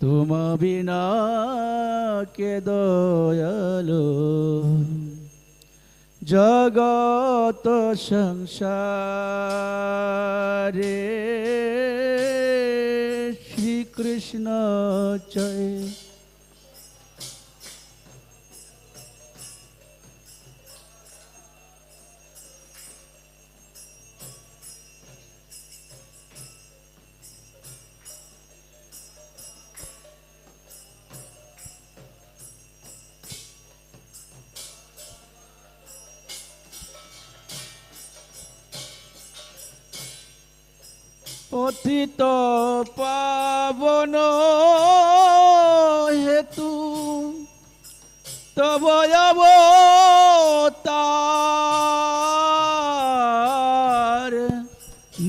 তুম বিনা কে দয়ালো জগত সংসারে শ্রীকৃষ্ণ চয় পতিত পাবন হেতু। তব অবতার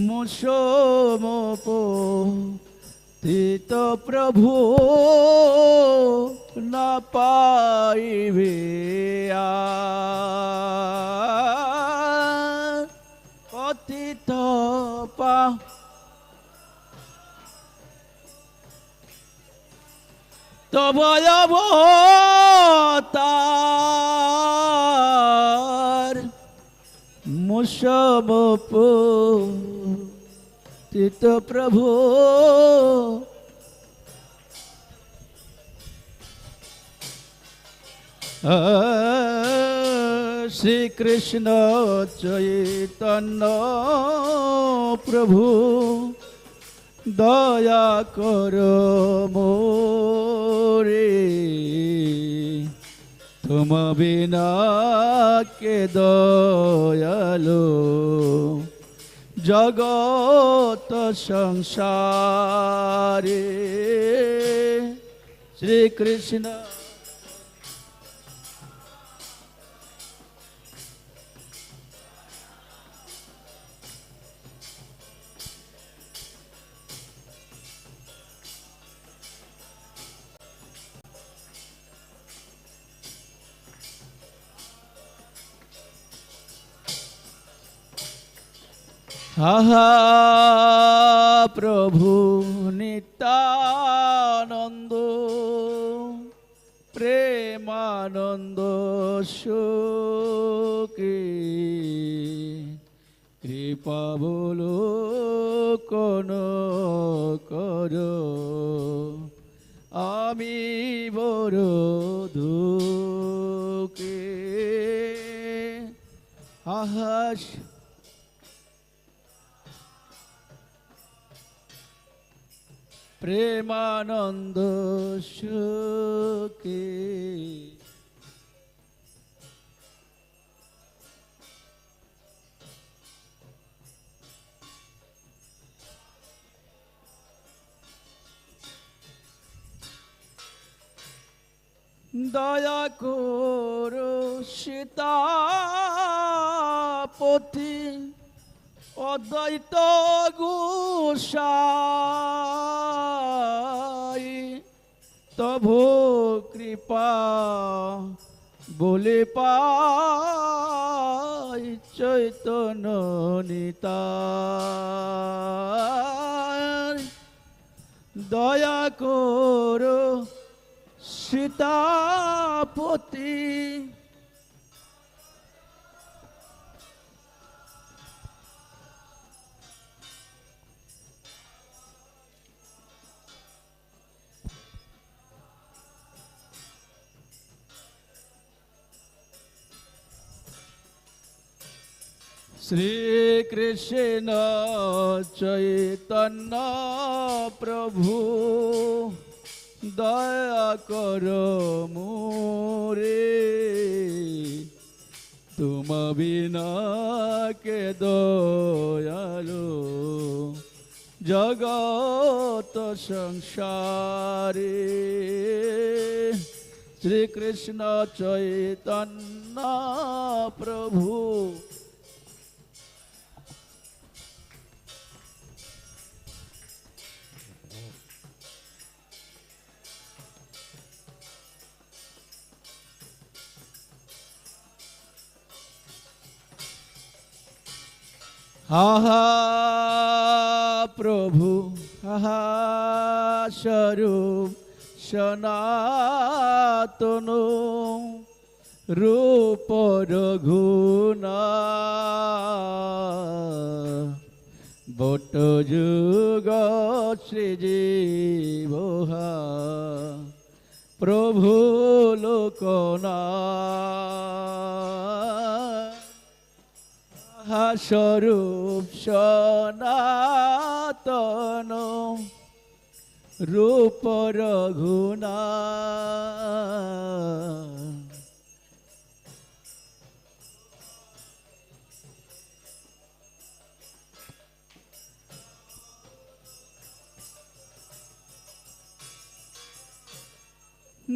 মুসমপ তিত প্রভু না পাইবে আর। তবয়ব তার মুসব তিত প্রভু। শ্রীকৃষ্ণ চৈতন্য প্রভু। দয়া কর মোরে। তুম বিনা কে দয়ালো? জগত সংসারে। শ্রীকৃষ্ণ আহা প্রভু নিত্যানন্দ প্রেমানন্দ শোকে কৃপা বলো কোন কর? আমি বড় দুঃখে। আহাস প্রেমানন্দ সুখে। দয়া করো সীতাপতি অদ্বৈত গোসাই। তভু কৃপা বলে পাই চৈতন্য নিতাই। দয়া করো সীতাপতি। শ্রীকৃষ্ণ চৈতন্য প্রভু, দয়া কর মোরে। তুম বিনা কে দয়ালো জগত সংসারে। শ্রীকৃষ্ণ চৈতন্য প্রভু আহা প্রভু তাহা স্বরূপ সনাতন রূপ রঘুনা। বট যুগ শ্রীজীবহা প্রভু লোকনা স্বরূপ সনাতন রূপ রঘুনা।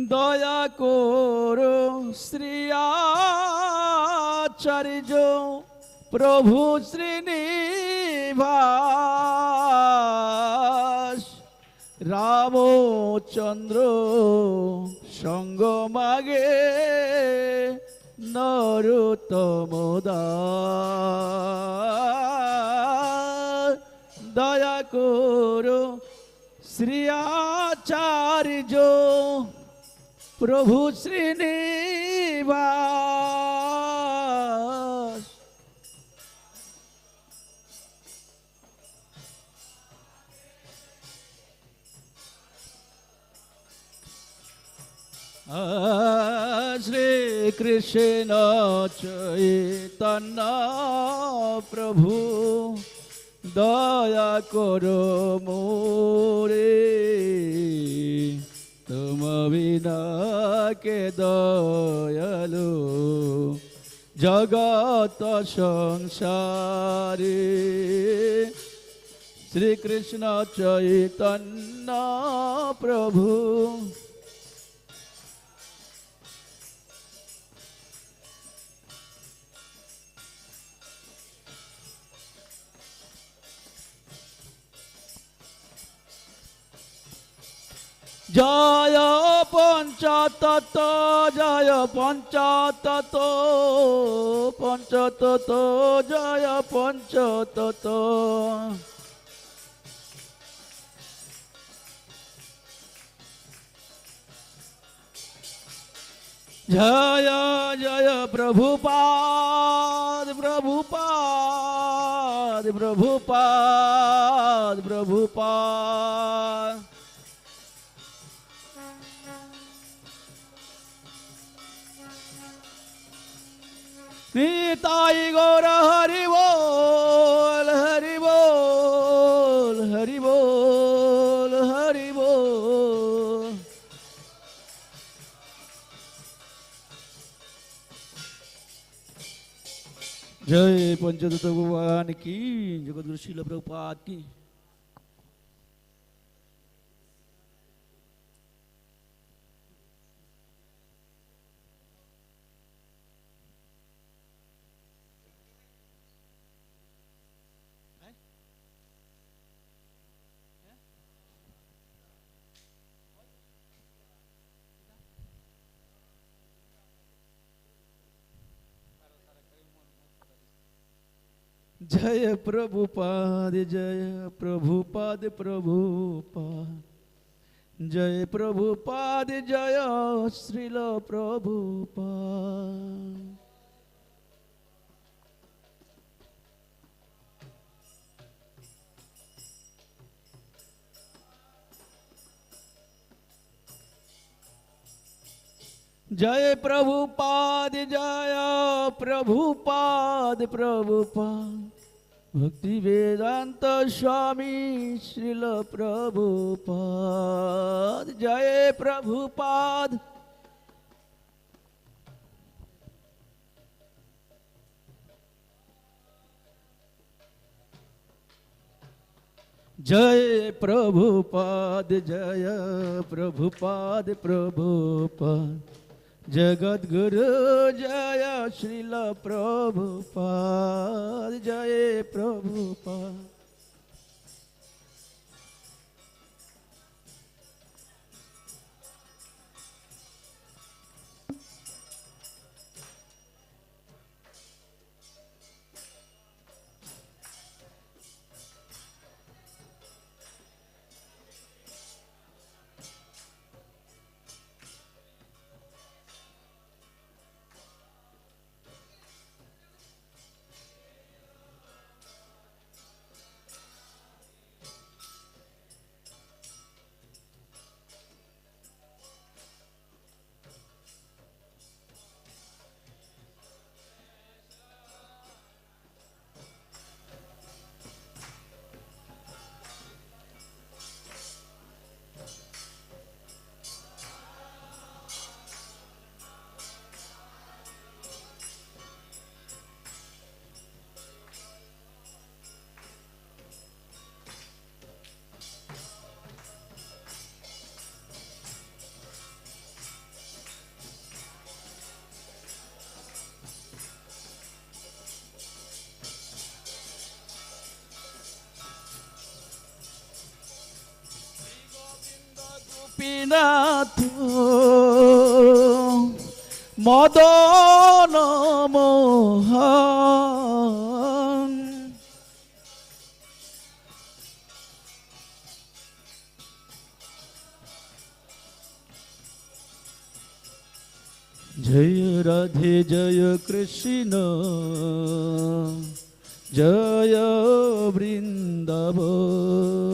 দয়া করো শ্রী আচার্য। প্রভু শ্রীনিবাস রামচন্দ্র সঙ্গ মাগে নরোত্তম দাস। দয়া করো শ্রী আচার্য প্রভু শ্রীনিবাস শ্রী কৃষ্ণ চৈতন্য প্রভু, দয়া করো মোরে। তুম বিনা কে দয়ালু জগত সংসারে। শ্রীকৃষ্ণ চৈতন্য প্রভু जय पंचत जय पंचत पंचतत जय पंचत जय जय प्रभुपाद प्रभुपाद प्रभुपाद प्रभुपाद। নিতাই গৌর হরি বল হরি বল হরি বল হরি বল। জয় পঞ্চদত্ত ভগবান, কি জগৎগুরু শিল কি जय प्रभु प्रभुपाद जय प्रभुपाद प्रभुपाद जय प्रभु प्रभुपाद जय श्रील प्रभुपाद जय प्रभु प्रभुपाद जय प्रभुपाद प्रभुपाद ભક્તિ વેદાંત સ્વામી શ્રીલ પ્રભુપાદ. જય પ્રભુપાદ. જય પ્રભુપાદ જય પ્રભુપાદ પ્રભુપાદ. જગદગુરુ જય શ્રીલ પ્રભુપા જય પ્રભુપા प्रभुपाद গোপীনাথ মদন মোহন জয় রাধে জয় কৃষ্ণ জয় বৃন্দাব জয়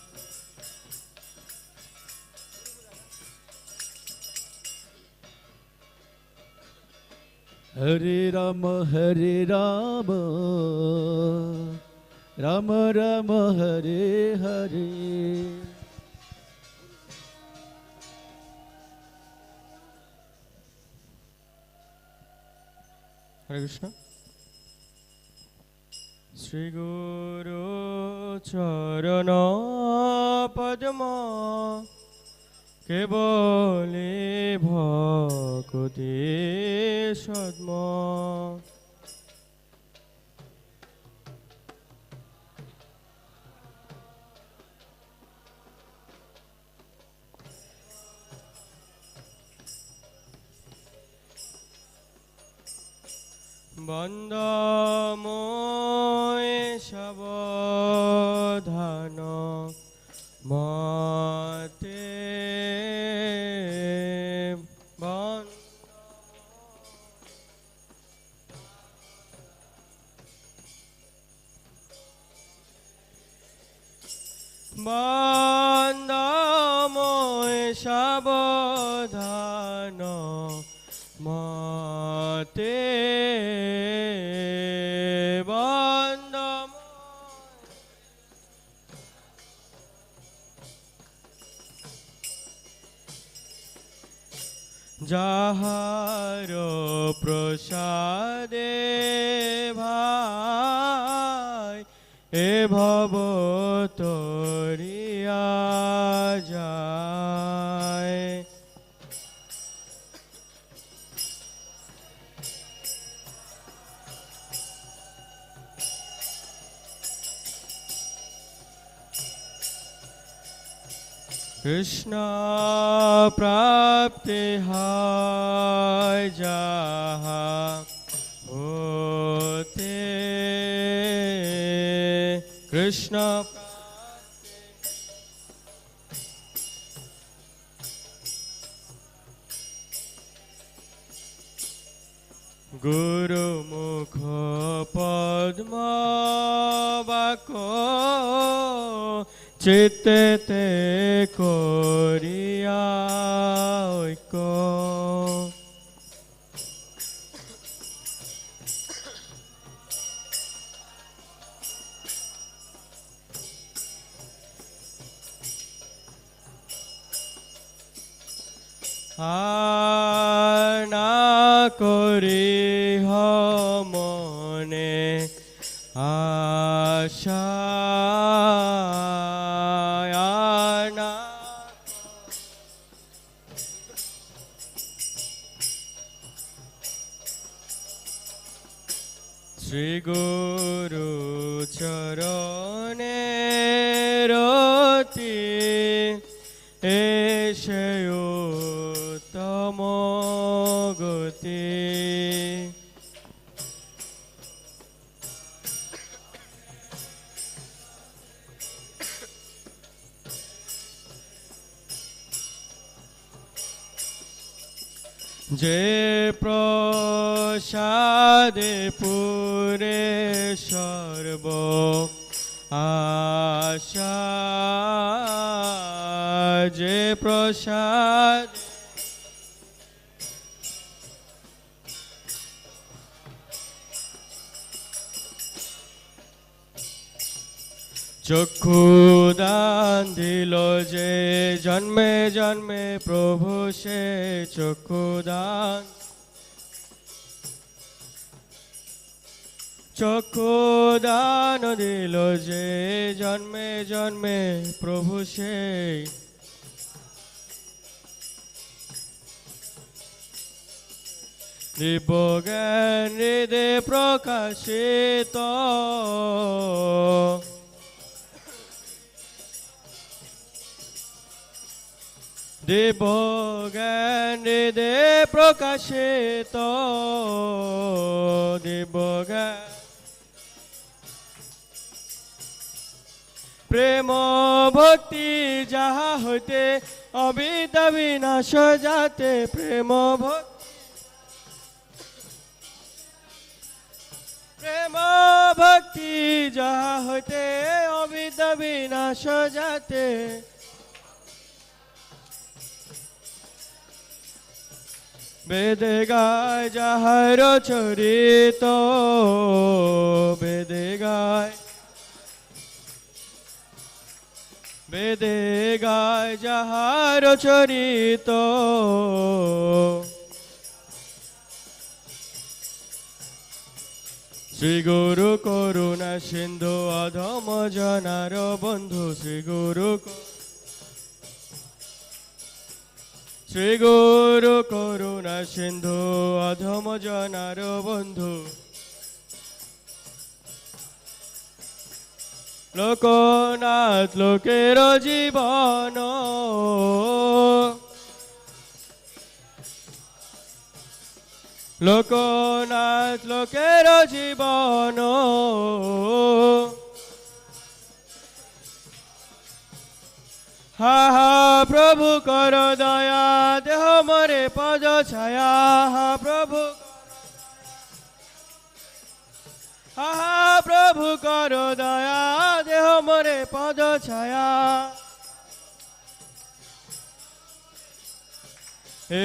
हरे राम हरे राम राम राम हरे हरे हरे कृष्ण श्रीगुरुचरणा पद्मा পদ্ম কেবলে ভকতি সদ্ম? বন্দময় সাবধান कृष्ण प्राप्ति हाय जहा। 啊。যে প্রসাদে পুরে সর্ব আশা যে প্রসাদ চক্ষু দান দিল যে জন্মে জন্মে প্রভু সে চক্ষু দান। চক্ষু দান দিল যে জন্মে জন্মে প্রভু সে। দিব্যজ্ঞান হৃদে প্রকাশিত দিব্যজ্ঞান হৃদে প্রকাশিত। দিব্যজ্ঞান প্রেম ভক্তি যাহা হইতে, অবিদ্যা বিনাশ যাতে প্রেম ভক্তি। প্রেম ভক্তি যাহা হইতে, অবিদ্যা বিনাশ যাতে বেদে গায় যাহার চরিত, বেদে গায়। বেদে গায় যাহার চরিত, শ্রী গুরু করুণা সিন্ধু অধম জনার বন্ধু, শ্রী গুরু শ্রী গুরু করুণা সিন্ধু অধম জনার বন্ধু। লোকনাথ লোকের জীবন। লোকনাথ লোকের জীবন। হা হা প্রভু কর দয়া, দেহ মরে পদ ছায়া। হা প্রভু হা প্রভু কর দয়া, দেহ মরে পদ ছায়া।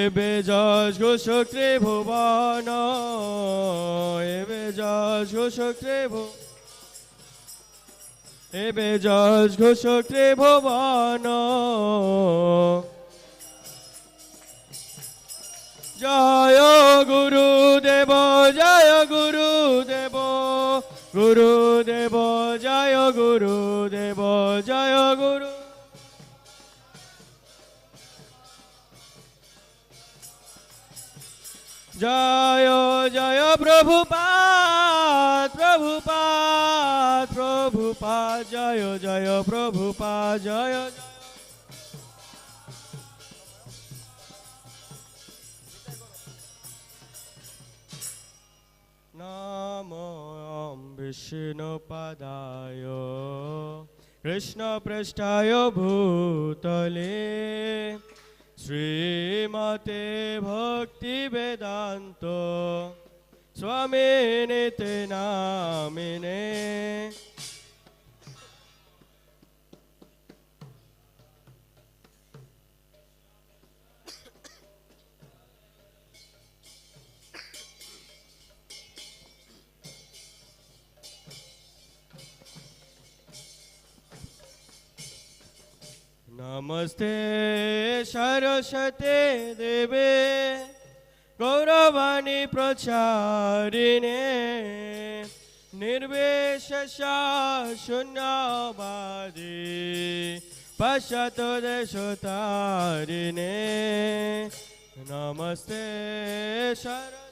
এবে যশ ঘোষক ত্রিভুবন এবে যশ ঘোষক ত্রিভুবন এবে যশ ঘোষক রে ত্রিভুবন জয় গুরুদেব জয় গুরুদেব গুরুদেব, জয় গুরুদেব, জয় গুরু জয় জয় প্রভুপাত প্রভুপাত প্রভুপাত জয় জয় প্রভুপাত জয়। নম বিষ্ণুপদায় কৃষ্ণপৃষ্ঠায় ভূতলে শ্রীমতে ভক্তি বেদান্ত स्वामी तेनामिने नमस्ते सरस्वती देवी गौरवाणी प्रचारिणे निर्वेशशा शून्यवादी पश्चात देशतारिणे नमस्ते सरस्वती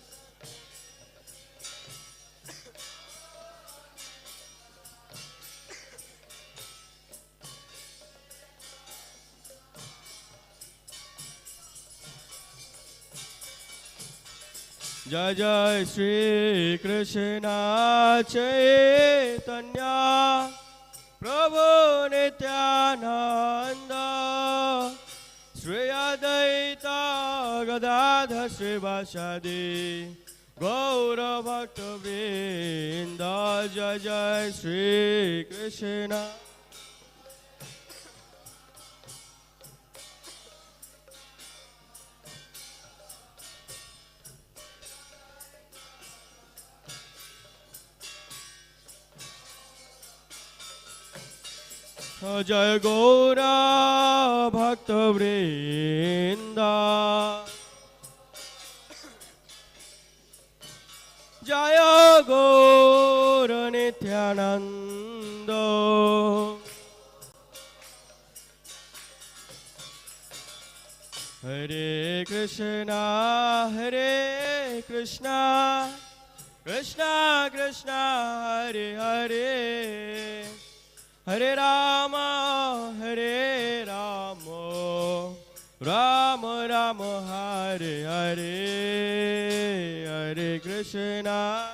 जय जय श्री कृष्ण चैतन्य प्रभु नित्यानंद श्री अद्वैत गदाधर श्रीवासादि गौर भक्त वृंद जय जय श्री जय गौरा भक्त वृंदा। जय गौर नित्यानंद। हरे कृष्णा हरे कृष्णा कृष्णा कृष्णा, हरे हरे। हरे राम हरे Ram. Ram Ram Hare Hare Hare Krishna.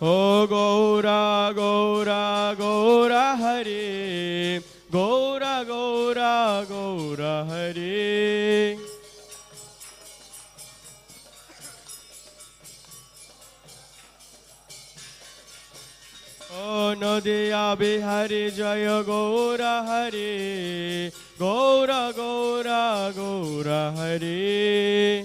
Oh Gora Gaura, Gora Hari, Gora Gaura, Gaura Hari. O Nadiya Bihari Jaya Gora Hari, Gora Gora Gora Hari.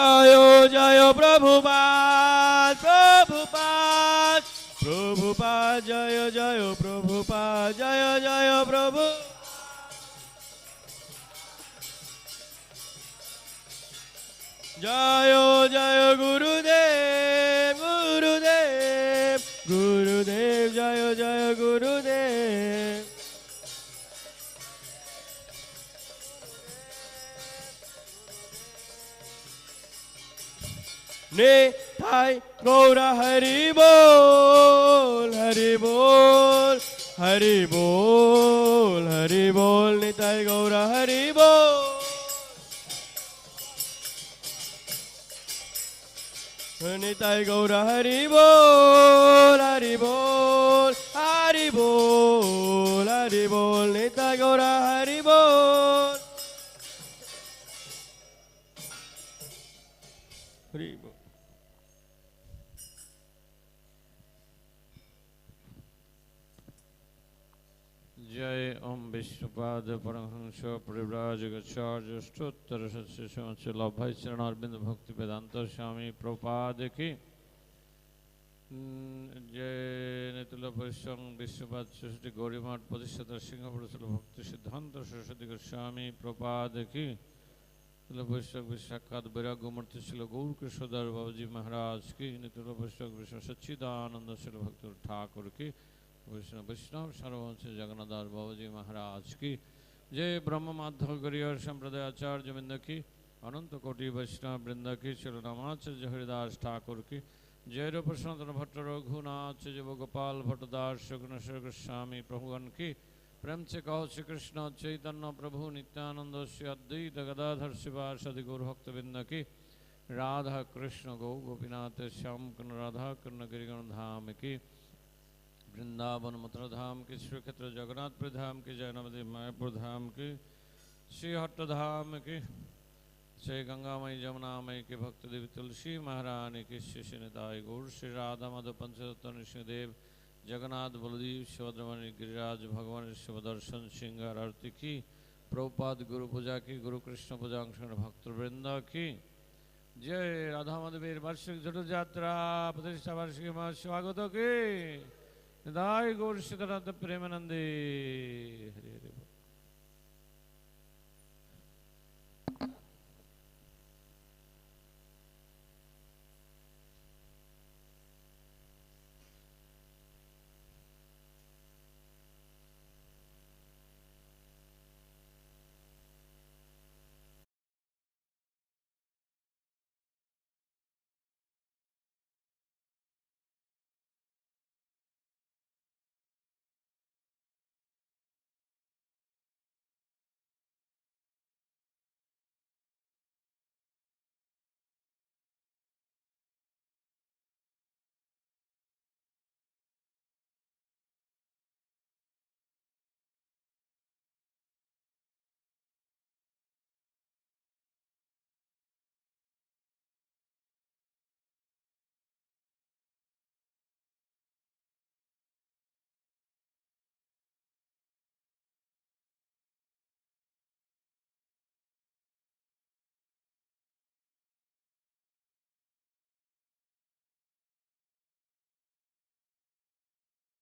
জয় জয় প্রভুপাদ প্রভুপাদ প্রভুপাদ জয় জয় প্রভুপাদ জয় জয় প্রভু জয় জয় গুরুদেব গুরুদেব গুরুদেব জয় জয় গুরুদেব गौरा हरि बोल हरि बोल हरि बोल हरि बोल निताय गौरा हरि बोल निताय गौरा हरि बोल हरि बोल हरि बोल हरि बोल निताय गौरा हरि जय ओम विष्णुपाद परमहंस परिव्राज गच्छार्योत्तर सत्य भाई चरण अरविंद भक्ति वेदांत स्वामी प्रपाद की जय नितुल परिसंग विश्वपाद सरस्वती गौरीमाठ प्रतिष्ठा सिंहपुरुषल भक्ति सिद्धांत सरस्वती गोस्वामी प्रपाद की नितुल परिसंग विशाखात वैराग्यमूर्ति शिल गौर कृष्णदार बाबूजी महाराज की नितुल परिसंग विश्व सच्चिदानंद शिल भक्ति ठाकुर की वैष्णव वैष्णव सर्वंश जगन्नाथ बाबाजी महाराज की जय ब्रह्म माधव गरीय संप्रदाय आचार्य वृंद की अनंत कोटि वैष्णव वृंद की श्रीरामाचार्य हरिदास ठाकुर की जय रूप सनातन भट्ट रघुनाथ जय गोपाल भट्टदास सुगुण श्री गोस्वामी प्रभुगण की प्रेम से कहो श्री कृष्ण चैतन्य प्रभु नित्यानंद श्री अद्वैत गदाधर शिवा सदि गुरु भक्तबिंद की राधा कृष्ण गौ गोपीनाथ श्याम कृष्ण राधा कृष्ण गिरिगण धाम की वृंदावन मथुरा धाम की श्री क्षेत्र जगन्नाथपुर धाम की जय नवदीप मायापुर धाम की श्री हट्ट धाम की श्री गंगामयी जमुनामयी की भक्त देवी तुलसी महारानी की श्री श्रीनिताय गौर श्री राधा माधव पंचरत्न देव जगन्नाथ बलदीप शिवद्रमणि गिरिराज भगवान शिव दर्शन सिंगार आरती की प्रभुपाद गुरु पूजा की गुरु कृष्ण पूजा अंश भक्त वृंद की जय राधा माधवीर वार्षिक जट यात्रा प्रतिष्ठा वार्षिक महा स्वागत की నిదాయ గౌరిషికరాత ప్రేమనంది. హరి హరి.